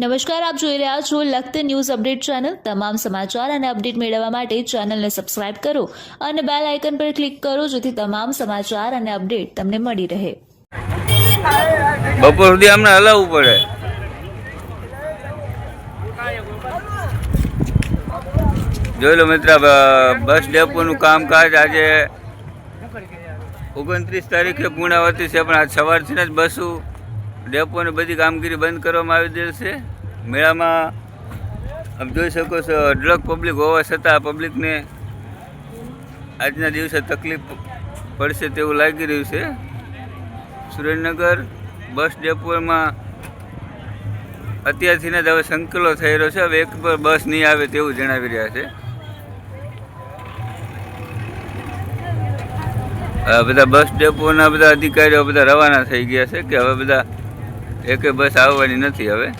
નમસ્કાર, આપ જોઈ રહ્યા છો લખત ન્યૂઝ અપડેટ ચેનલ. તમામ સમાચાર અને અપડેટ મેળવવા માટે ચેનલને સબસ્ક્રાઇબ કરો અને બેલ આઇકન પર ક્લિક કરો જેથી તમામ સમાચાર અને અપડેટ તમને મળી રહે. બપોર સુધી અમને હલાવવું પડે. જોઈ લો મિત્ર બસ ડેપોનું કામકાજ આજે ઓગણત્રીસ તારીખે પૂર્ણાવતી છે, પણ આજ સવારથી જ બસો ડેપોની બધી કામગીરી બંધ કરવામાં આવી દે છે. મેળામાં આપ જોઈ શકો છો અઢળક પબ્લિક હોવા છતાં પબ્લિકને આજના દિવસે તકલીફ પડશે તેવું લાગી રહ્યું છે. સુરેન્દ્રનગર બસ ડેપોમાં અત્યારથી જ હવે સંકલો થઈ રહ્યો છે. હવે એક પર બસ નહીં આવે તેવું જણાવી રહ્યા છે. બધા બસ ડેપોના બધા અધિકારીઓ બધા રવાના થઈ ગયા છે કે હવે બધા એકે બસ આવવાની નથી હવે.